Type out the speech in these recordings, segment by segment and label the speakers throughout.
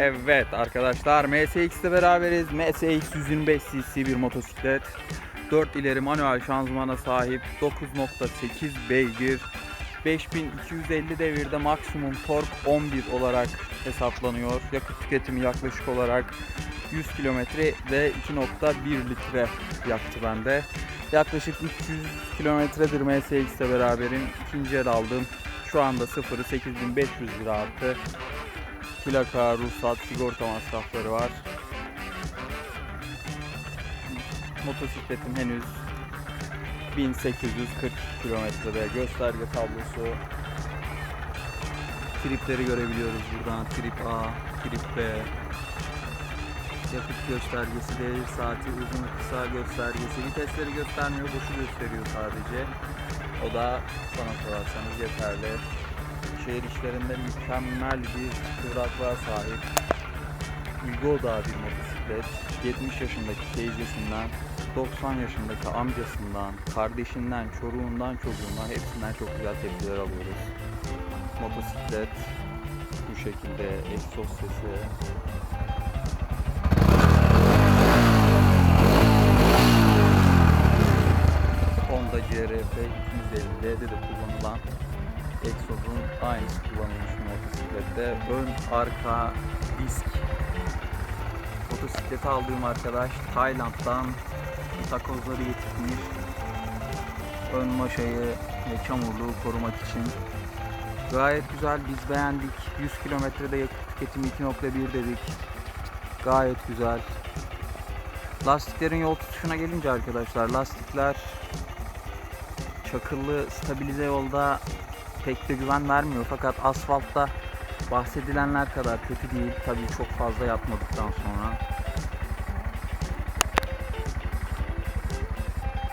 Speaker 1: Evet arkadaşlar MSX'te beraberiz. MSX 125 cc bir motosiklet. 4 ileri manuel şanzımana sahip 9.8 beygir 5250 devirde maksimum tork 11 olarak hesaplanıyor. Yakıt tüketimi yaklaşık olarak 100 kilometre ve 2.1 litre yaktı bende. Yaklaşık 300 kilometredir MSX'te beraberim. İkinci el aldım. Şu anda sıfırı 8500 lira arttı. Plaka, ruhsat, sigorta masrafları var. Motosikletim henüz 1840 kilometrede. Gösterge tablosu. Tripleri görebiliyoruz buradan. Trip A, trip B. Yakıt göstergesi, devir saati, uzun kısa göstergesi. Vitesleri göstermiyor, boşu gösteriyor sadece. O da bana sorarsanız yeterli. Şehir işlerinde mükemmel bir kıvraklığa sahip. Ulgoda bir motosiklet. 70 yaşındaki teyzesinden, 90 yaşındaki amcasından, kardeşinden, çoruğundan, çocuğundan hepsinden çok güzel tepkiler alıyoruz. Motosiklet bu şekilde egzoz sesi. Honda CRF 250'de de kullanılan egzozun aynısı kullanılmış motosiklette. Ön, arka, disk. Motosikleti aldığım arkadaş Tayland'dan takozları getirmiş. Ön maşayı ve çamurluğu korumak için. Gayet güzel biz beğendik. 100 kilometrede yakıt tüketimi 2.1 dedik. Gayet güzel. Lastiklerin yol tutuşuna gelince arkadaşlar lastikler çakıllı stabilize yolda pek de güven vermiyor fakat asfaltta bahsedilenler kadar kötü değil. Tabii çok fazla yapmadıktan sonra.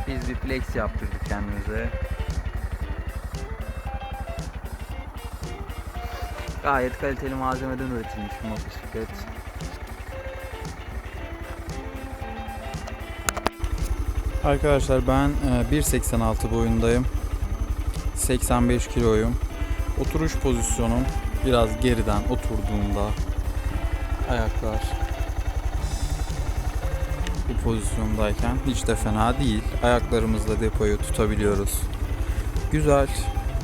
Speaker 1: Biz bir flex yaptırdık kendimize. Gayet kaliteli malzemeden üretilmiş bir motosiklet. Arkadaşlar ben e, 1.86 boyundayım. 85 kiloyum. Oturuş pozisyonum biraz geriden oturduğumda ayaklar bu pozisyondayken hiç de fena değil. Ayaklarımızla depoyu tutabiliyoruz. Güzel.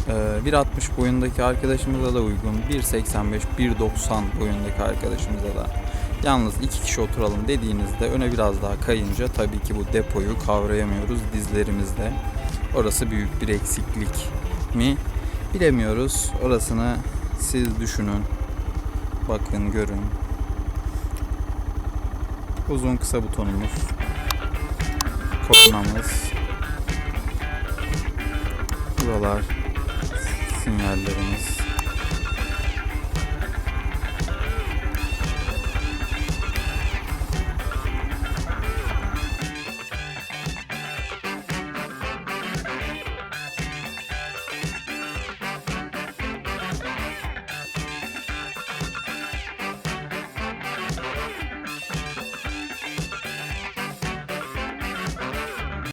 Speaker 1: Ee, 1.60 boyundaki arkadaşımıza da uygun. 1.85, 1.90 boyundaki arkadaşımıza da. Yalnız iki kişi oturalım dediğinizde öne biraz daha kayınca tabii ki bu depoyu kavrayamıyoruz dizlerimizde. Orası büyük bir eksiklik mi? Bilemiyoruz. Orasını siz düşünün. Bakın, görün. Uzun kısa butonumuz. Kornamız. Buralar sinyallerimiz.